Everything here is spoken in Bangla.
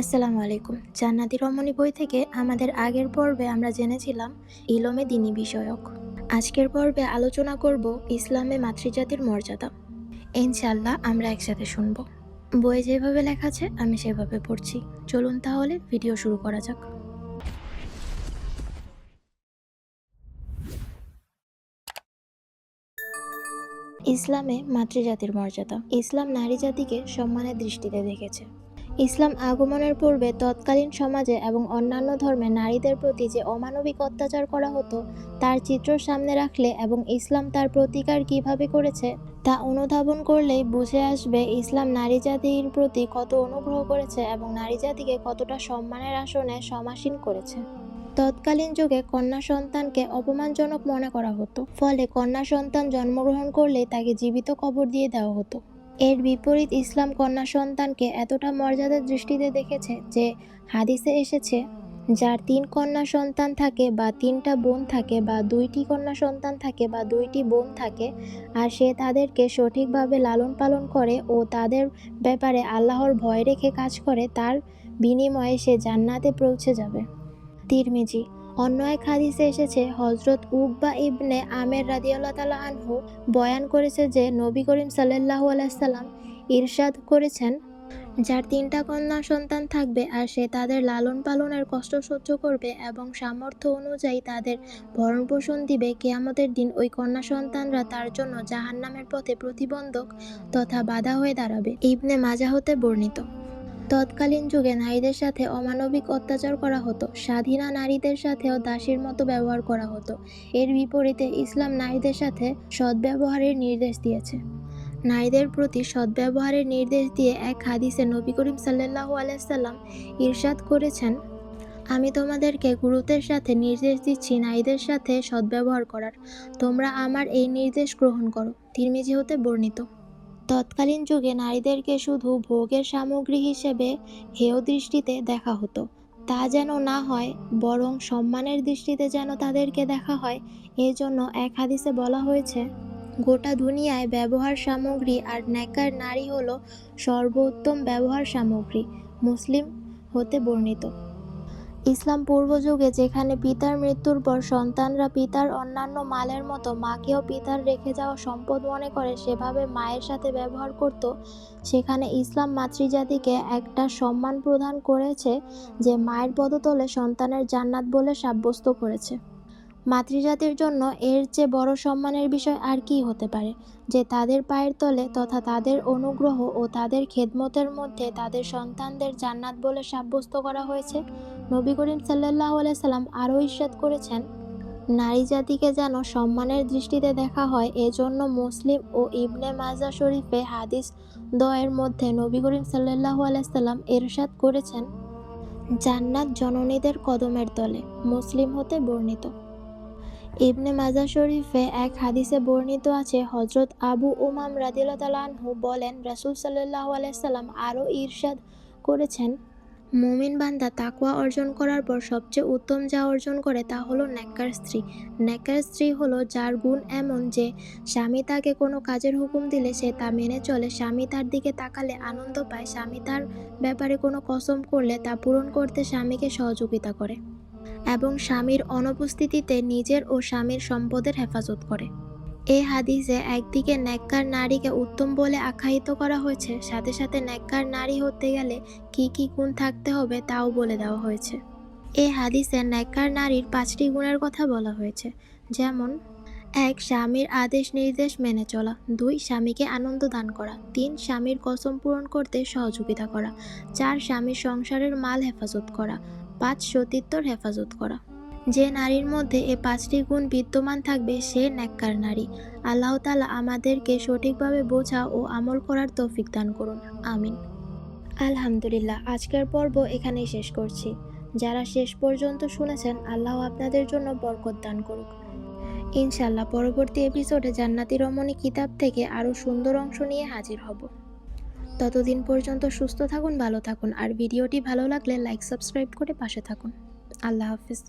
আসসালামু আলাইকুম। জান্নাতি রমণী বই থেকে আমাদের আগের পর্বে আমরা জেনেছিলাম ইলমে দিনী বিষয়ক। আজকের পর্বে আলোচনা করব ইসলামে মাতৃজাতির মর্যাদা। ইনশাল্লাহ আমরা একসাথে শুনব। বইয়ে যেভাবে লেখা আছে, আমি সেভাবে পড়ছি। চলুন তাহলে ভিডিও শুরু করা যাক। ইসলামে মাতৃজাতির মর্যাদা। ইসলাম নারী জাতিকে সম্মানের দৃষ্টিতে দেখেছে। ইসলাম আগমনের পূর্বে তৎকালীন সমাজে এবং অন্যান্য ধর্মে নারীদের প্রতি যে অমানবিক অত্যাচার করা হতো, তার চিত্র সামনে রাখলে এবং ইসলাম তার প্রতিকার কীভাবে করেছে, তা অনুধাবন করলেই বুঝে আসবে ইসলাম নারী জাতির প্রতি কত অনুগ্রহ করেছে এবং নারী জাতিকে কতটা সম্মানের আসনে সমাসীন করেছে। তৎকালীন যুগে কন্যা সন্তানকে অপমানজনক মনে করা হতো, ফলে কন্যা সন্তান জন্মগ্রহণ করলে তাকে জীবিত কবর দিয়ে দেওয়া হতো। এর বিপরীত ইসলাম কন্যা সন্তানকে এতটা মর্যাদার দৃষ্টিতে দেখেছে যে হাদিসে এসেছে, যার তিন কন্যা সন্তান থাকে বা তিনটা বোন থাকে বা দুইটি কন্যা সন্তান থাকে বা দুইটি বোন থাকে, আর সে তাদেরকে সঠিকভাবে লালন পালন করে ও তাদের ব্যাপারে আল্লাহর ভয় রেখে কাজ করে, তার বিনিময়ে সে জান্নাতে পৌঁছে যাবে। তিরমিজি অন্য এক হাদিসে এসেছে হজরত উকবা ইবনে আমের রাদিয়াল্লাহ আনহু বয়ান করেছে যে, নবী করিম সাল্লাহ আলাইসাল্লাম ইরশাদ করেছেন, যার তিনটা কন্যা সন্তান থাকবে আর সে তাদের লালন পালনের কষ্ট সহ্য করবে এবং সামর্থ্য অনুযায়ী তাদের ভরণ পোষণ দিবে। কেয়ামতের দিন ওই কন্যা সন্তানরা তার জন্য জাহান্নামের পথে প্রতিবন্ধক তথা বাধা হয়ে দাঁড়াবে। ইবনে মাজা হতে বর্ণিত। তৎকালীন যুগে নারীদের সাথে অমানবিক অত্যাচার করা হতো। স্বাধীনা নারীদের সাথেও দাসীর মতো ব্যবহার করা হতো। এর বিপরীতে ইসলাম নারীদের সাথে সদ্ব্যবহারের নির্দেশ দিয়েছে। নারীদের প্রতি সদ্ব্যবহারের নির্দেশ দিয়ে এক হাদিসে নবী করিম সাল্লাহ আলাইসাল্লাম ইরশাদ করেছেন, আমি তোমাদেরকে গুরুত্বের সাথে নির্দেশ দিচ্ছি নারীদের সাথে সদ্ব্যবহার করার। তোমরা আমার এই নির্দেশ গ্রহণ করো। তিরমিজি হতে বর্ণিত। তৎকালীন যুগে নারীদেরকে শুধু ভোগের সামগ্রী হিসেবে হেয় দৃষ্টিতে দেখা হতো। তা যেন না হয়, বরং সম্মানের দৃষ্টিতে যেন তাদেরকে দেখা হয় এই জন্য এক হাদিসে বলা হয়েছে, গোটা দুনিয়ায় ব্যবহার সামগ্রী আর নেকার নারী হলো সর্বোত্তম ব্যবহার সামগ্রী, মুসলিম হতে বর্ণিত। ইসলাম পূর্বযুগে যেখানে পিতার মৃত্যুর পর সন্তানরা পিতার অন্যান্য মালের মতো মাকেও পিতার রেখে যাওয়া সম্পদ মনে করে সেভাবে মায়ের সাথে ব্যবহার করত, সেখানে ইসলাম মাতৃজাতিকে একটা সম্মান প্রদান করেছে যে মায়ের পদতলে সন্তানের জান্নাত বলে সাব্যস্ত করেছে। মাতৃজাতির জন্য এর চেয়ে বড় সম্মানের বিষয় আর কি হতে পারে? যে তাদের পায়ের তলে তথা তাদের অনুগ্রহ ও তাদের খেদমতের মধ্যে তাদের সন্তানদের জান্নাত বলে সাব্যস্ত করা হয়েছে? নবী করিম সাল্লাহ সাল্লাম আরও ইস্বাদ করেছেন, নারী জাতিকে যেন সম্মানের দৃষ্টিতে দেখা হয়, এজন্য মুসলিম ও ইবনে মাজা শরীফে হাদিস দয়ের মধ্যে নবী করিম সাল্লাহ আলাইসাল্লাম এরশাদ করেছেন, জান্নাত জননীদের কদমের তলে, মুসলিম হতে বর্ণিত। ইবনে মাজা শরীফে এক হাদিসে বর্ণিত আছে হজরত আবু উমাম রাদিল্লাহু বলেন, রাসুল সাল্লাহ আলাইসাল্লাম আরও ঈর্ষাদ করেছেন মুমিন বান্দা তাকুয়া অর্জন করার পর সবচেয়ে উত্তম যা অর্জন করে তা হলো ন্যাক্কার স্ত্রী। ন্যাক্কার স্ত্রী হলো যার গুণ এমন যে, স্বামী তাকে কোনো কাজের হুকুম দিলে সে তা মেনে চলে, স্বামী তার দিকে তাকালে আনন্দ পায়, স্বামী তার ব্যাপারে কোনো কসম করলে তা পূরণ করতে স্বামীকে সহযোগিতা করে এবং স্বামীর অনুপস্থিতিতে নিজের ও স্বামীর সম্পদের হেফাজত করে। এ হাদিসে একদিকে ন্যাক্কার নারীকে উত্তম বলে আখ্যায়িত করা হয়েছে, সাথে সাথে ন্যাক্কার নারী হতে গেলে কি কি গুণ থাকতে হবে তাও বলে দেওয়া হয়েছে। এ হাদিসে ন্যাক্কার নারীর পাঁচটি গুণের কথা বলা হয়েছে, যেমন, এক, স্বামীর আদেশ নির্দেশ মেনে চলা, দুই, স্বামীকে আনন্দ দান করা, তিন, স্বামীর কসম পূরণ করতে সহযোগিতা করা, চার, স্বামীর সংসারের মাল হেফাজত করা, পাঁচ, সতীত্বর হেফাজত করা। যে নারীর মধ্যে এ পাঁচটি গুণ বিদ্যমান থাকবে, সে ন্যাক্কার নারী। আল্লাহ তালা আমাদেরকে সঠিকভাবে বোঝা ও আমল করার তৌফিক দান করুন। আমিন। আলহামদুলিল্লাহ, আজকের পর্ব এখানেই শেষ করছি। যারা শেষ পর্যন্ত শুনেছেন, আল্লাহ আপনাদের জন্য বরকত দান করুক। ইনশাল্লাহ পরবর্তী এপিসোডে জান্নাতি রমণী কিতাব থেকে আরও সুন্দর অংশ নিয়ে হাজির হব। ততদিন পর্যন্ত সুস্থ থাকুন, ভালো থাকুন, আর ভিডিওটি ভালো লাগলে লাইক, সাবস্ক্রাইব করে পাশে থাকুন। আল্লাহ হাফিজ।